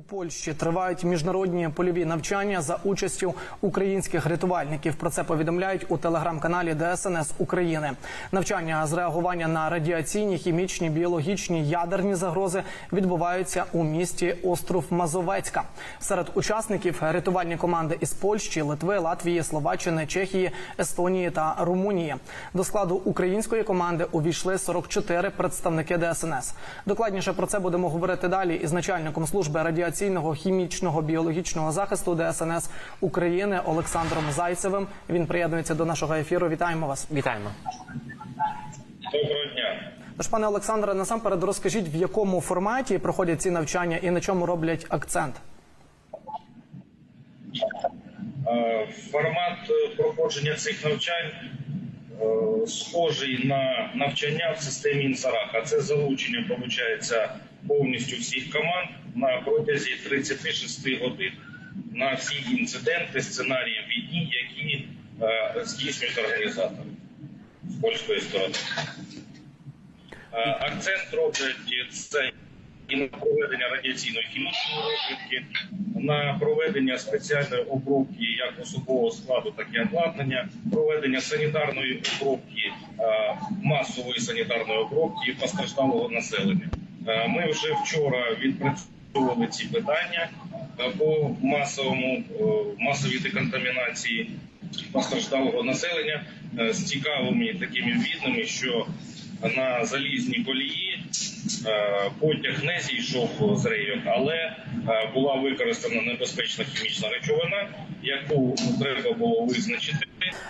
У Польщі тривають міжнародні польові навчання за участю українських рятувальників. Про це повідомляють у телеграм-каналі ДСНС України. Навчання з реагування на радіаційні, хімічні, біологічні, ядерні загрози відбуваються у місті Остров Мазовецька. Серед учасників рятувальні команди із Польщі, Литви, Латвії, Словаччини, Чехії, Естонії та Румунії. До складу української команди увійшли 44 представники ДСНС. Докладніше про це будемо говорити далі із начальником служби радіаційного, хімічного, біологічного захисту ДСНС України Олександром Зайцевим. Він приєднується до нашого ефіру. Вітаємо вас. Вітаємо. Доброго дня. Тож, пане Олександре, насамперед розкажіть, в якому форматі проходять ці навчання і на чому роблять акцент. Е, Формат е, проходження цих навчань е, схожий на навчання в системі Інсараха. Це залучення виходить повністю всіх команд на протязі 36 годин на всі інциденти, сценарії війні, які е, здійснюють організатори з польської сторони. Е, Акцент роблять це і на проведення радіаційної хімічної розвідки, на проведення спеціальної обробки як особового складу, так і обладнання, проведення санітарної обробки, е, масової санітарної обробки постраждалого населення. Е, Ми вже вчора відпрацьовували ці питання е, по масовому е, масовій деконтамінації постраждалого населення з цікавими такими відними, що на залізній колії потяг не зійшов з рейок, але була використана небезпечна хімічна речовина, яку треба було визначити.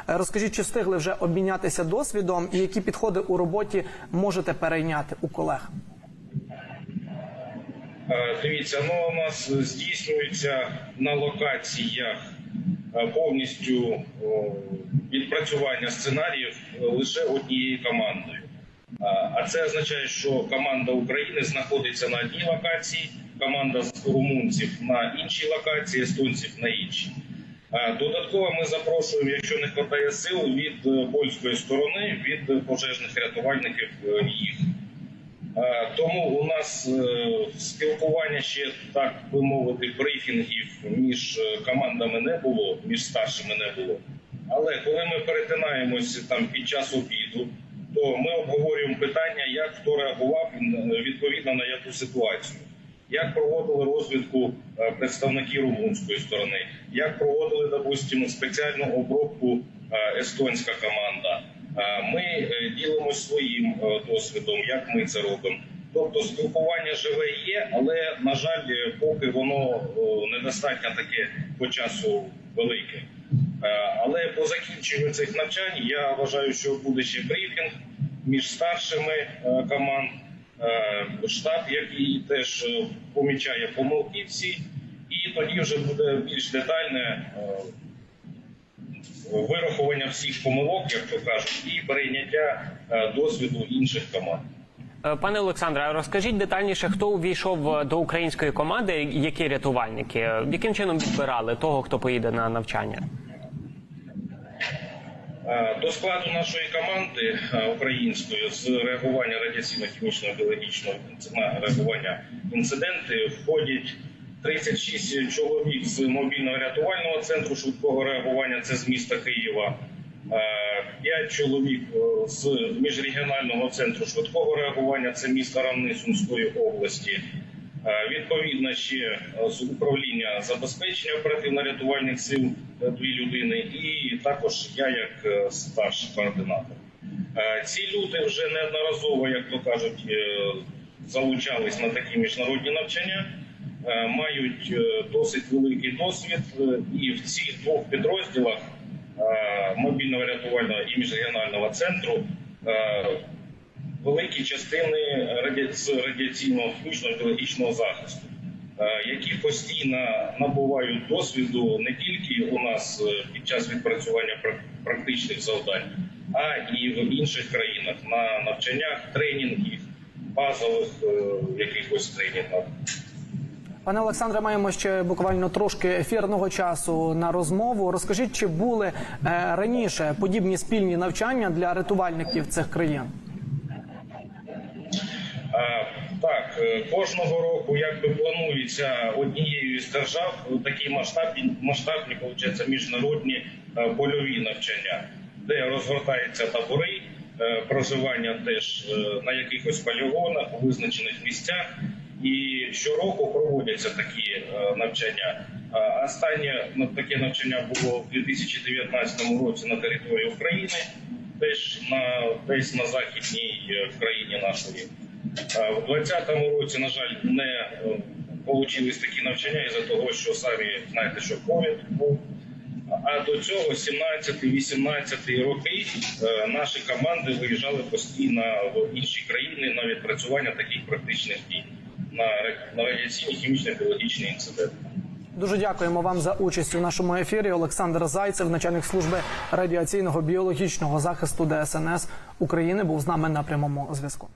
Розкажіть, чи встигли вже обмінятися досвідом, і які підходи у роботі можете перейняти у колег? Е, Дивіться, ну у нас здійснюється на локаціях е, повністю відпрацювання сценаріїв е, лише однією командою. А- це означає, що команда України знаходиться на одній локації, команда з румунців на іншій локації, естонців на іншій. Додатково ми запрошуємо, якщо не вистачає сил, від польської сторони, від пожежних рятувальників їх. Е, Тому у нас е, спілкування ще так би мовити, брифінгів між е, командами не було, між старшими не було. Але коли ми перетинаємося там під час обіду, то ми обговорюємо питання, як хто реагував відповідно на яку ситуацію, як проводили розвідку представники румунської сторони, як проводили, допустимо, спеціальну обробку естонська команда. Ми е, ділимося своїм е, досвідом, як ми це робимо. Тобто спілкування живе є, але на жаль, е, поки воно недостатньо таке по часу велике. Але по закінченню цих навчань я вважаю, що буде ще брифінг між старшими команд, штаб, який теж помічає помилки всі, і тоді вже буде більш детальне вирахування всіх помилок, як то кажуть, і перейняття е, досвіду інших команд. Е, Пане Олександре, розкажіть детальніше, хто увійшов е, до української команди, які рятувальники, яким чином відбирали того, хто поїде на навчання? До складу нашої команди української з реагування радіаційно-хімічного біологічного реагування інциденти входять 36 чоловік з мобільного рятувального центру швидкого реагування. Це з міста Києва. 5 чоловік е, з міжрегіонального центру швидкого реагування. Це місто Равни Сумської області. Е, Відповідно, ще е, з управління забезпечення оперативно-рятувальних сил е, дві людини, і також я як е, старший координатор. Е, Ці люди вже неодноразово, як то кажуть, е, залучались на такі міжнародні навчання, е, мають е, досить великий досвід, е, і в цих двох підрозділах е, мобільного рятувального і міжрегіонального центру. е, великі частини з радіаційного хімічного біологічного захисту, е, які постійно набувають досвіду не тільки у нас е, під час відпрацювання практичних завдань, а і в інших країнах на навчаннях, тренінгів, базових е, якихось тренінгах. Пане Олександре, маємо ще буквально трошки ефірного часу на розмову. Розкажіть, чи були е, раніше подібні спільні навчання для рятувальників цих країн? А, Так, е, Е, Кожного року якби планується однією з держав такі масштабні масштабні виходить, міжнародні е, польові навчання, де розгортаються табори, е, проживання теж е, на якихось полігонах у визначених місцях. І щороку проводяться такі е, навчання. Останнє таке навчання було в 2019 році на території України, теж на десь на західній е, країні нашої. В 2020 році, на жаль, не вийшли такі навчання із-за того, що самі знаєте, що ковід був. А до цього 17-18 роки е, наші команди виїжджали постійно в інші країни на відпрацювання таких практичних дій на радіаційні хімічні біологічні інциденти. Дуже дякуємо вам за участь у нашому ефірі. Олександр Зайцев, начальник служби радіаційного біологічного захисту ДСНС України, був з нами на прямому зв'язку.